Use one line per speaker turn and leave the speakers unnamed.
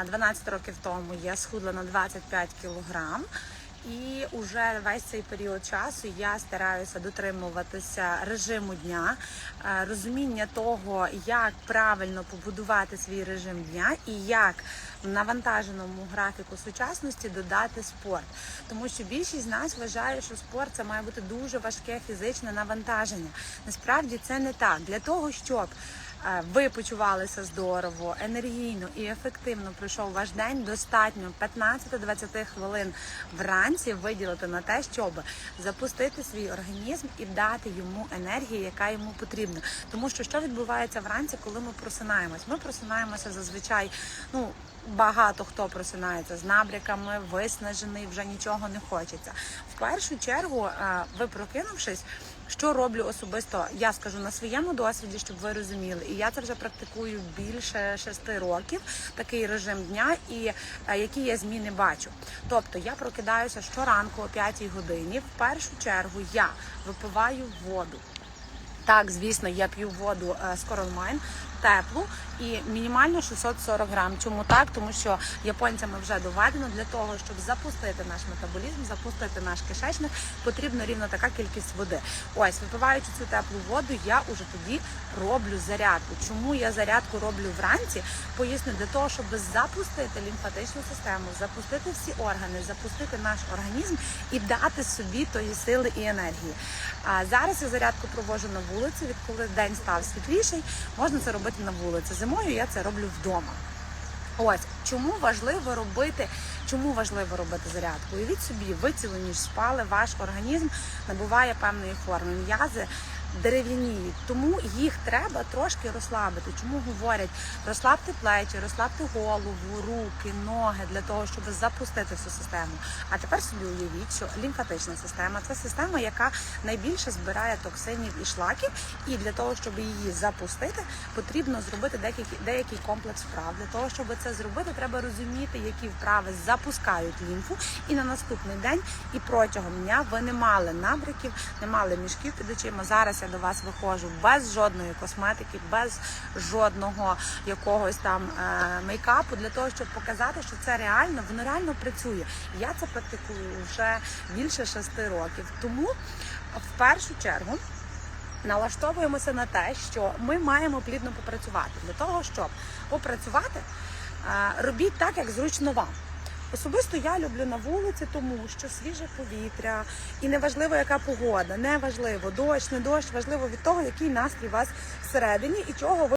А, 12 років тому я схудла на 25 кілограм. І уже весь цей період часу я стараюся дотримуватися режиму дня, е, розуміння того, як правильно побудувати свій режим дня і як в навантаженому графіку сучасності додати спорт. Тому що більшість з нас вважає, що спорт це має бути дуже важке фізичне навантаження. Насправді це не так. Для того, щоб ви почувалися здорово, енергійно і ефективно пройшов ваш день. Достатньо 15-20 хвилин вранці виділити на те, щоб запустити свій організм і дати йому енергію, яка йому потрібна. Тому що що відбувається вранці, коли ми просинаємось? Ми просинаємося зазвичай. Ну багато хто просинається з набряками, виснажений, вже нічого не хочеться. В першу чергу, е, ви прокинувшись. Що роблю особисто, я скажу на своєму досвіді, щоб ви розуміли. І я це вже практикую більше шести років, такий режим дня, і е, які я зміни бачу. Тобто я прокидаюся щоранку о 5 годині. В першу чергу я випиваю воду. Так, звісно, я п'ю воду е, з Coral теплу і мінімально 640 грам. Чому так? Тому що японцями вже доведено для того, щоб запустити наш метаболізм, запустити наш кишечник, потрібна рівно така кількість води. Ось, випиваючи цю теплу воду, я уже тоді роблю зарядку. Чому я зарядку роблю вранці? Поясню для того, щоб запустити лімфатичну систему, запустити всі органи, запустити наш організм і дати собі тої сили і енергії. А зараз я зарядку проводжу на вулиці, відколи день став світліший, можна це робити на вулиці. Зимою я це роблю вдома. Ось чому важливо робити, чому важливо робити зарядку? Уявіть собі, ви цілу ніч спали, ваш організм набуває певної форми. М'язи дерев'яніють, тому їх треба трошки розслабити. Чому говорять розслабте плечі, розслабте голову, руки, ноги для того, щоб запустити всю систему. А тепер собі уявіть, що лімфатична система це система, яка найбільше збирає токсинів і шлаків. І для того, щоб її запустити, потрібно зробити деякий, деякий комплекс вправ. Для того, щоб це зробити, треба розуміти, які вправи запускають лімфу. І на наступний день і протягом дня ви не мали набряків, не мали мішків під очима. Зараз я до вас виходжу без жодної косметики, без жодного якогось там е, мейкапу, для того, щоб показати, що це реально, воно реально працює. Я це практикую вже більше шести років. Тому в першу чергу. Налаштовуємося на те, що ми маємо плідно попрацювати. Для того, щоб попрацювати, е, робіть так, як зручно вам. Особисто я люблю на вулиці, тому що свіже повітря, і неважливо, яка погода, неважливо, дощ, не дощ, важливо від того, який настрій у вас всередині і чого ви.